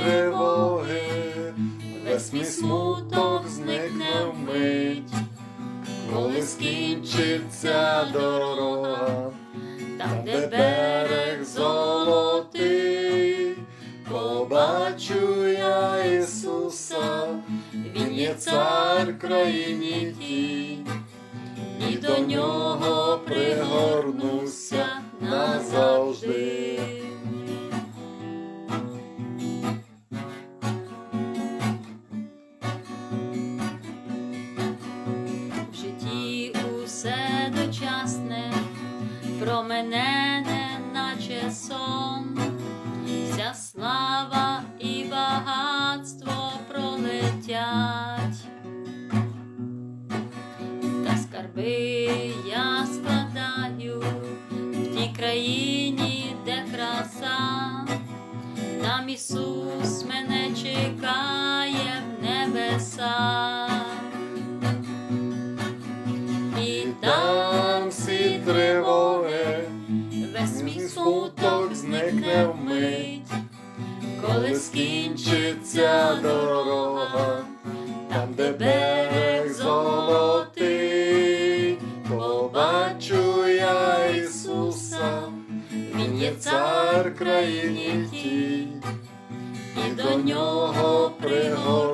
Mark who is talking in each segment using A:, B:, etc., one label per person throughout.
A: тривоги, весь мій смуток зникне вмить, коли скінчиться дорога, там, де берег золотий, побачу я Ісуса, Він є цар країні тій, і до нього про мене не наче сон, вся слава весь мій смуток зникне вмить, коли скінчиться дорога, там, де берег золотий, побачу я Ісуса, Він є цар країні тій, і до нього пригорнуся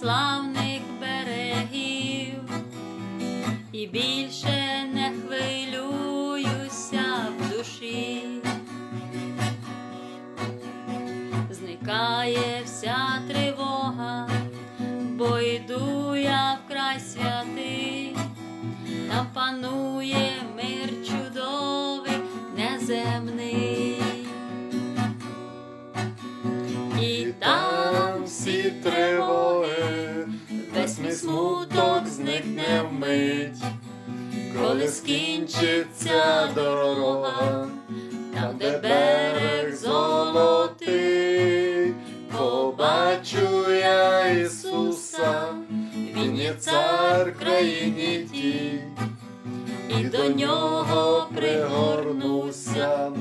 A: славних берегів і більше не хвилююся в душі. Зникає вся тривога, бо йду я в край святий, там панує всі тривоги, весь мій смуток зникне вмить, коли скінчиться дорога, там, де берег золотий, побачу я Ісуса, Він є цар країні тій, і до нього пригорнуся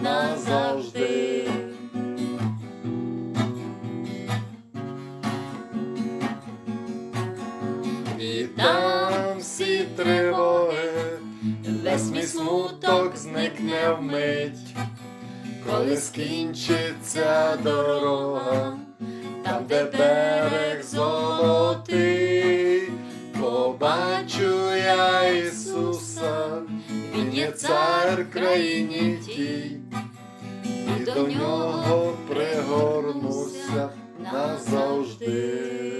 A: віддам всі тривоги, весь мій смуток зникне вмить, коли скінчиться дорога, там, де берег золотий, побачу я Ісуса, Він є цар країні тій, і до нього пригорнуся назавжди.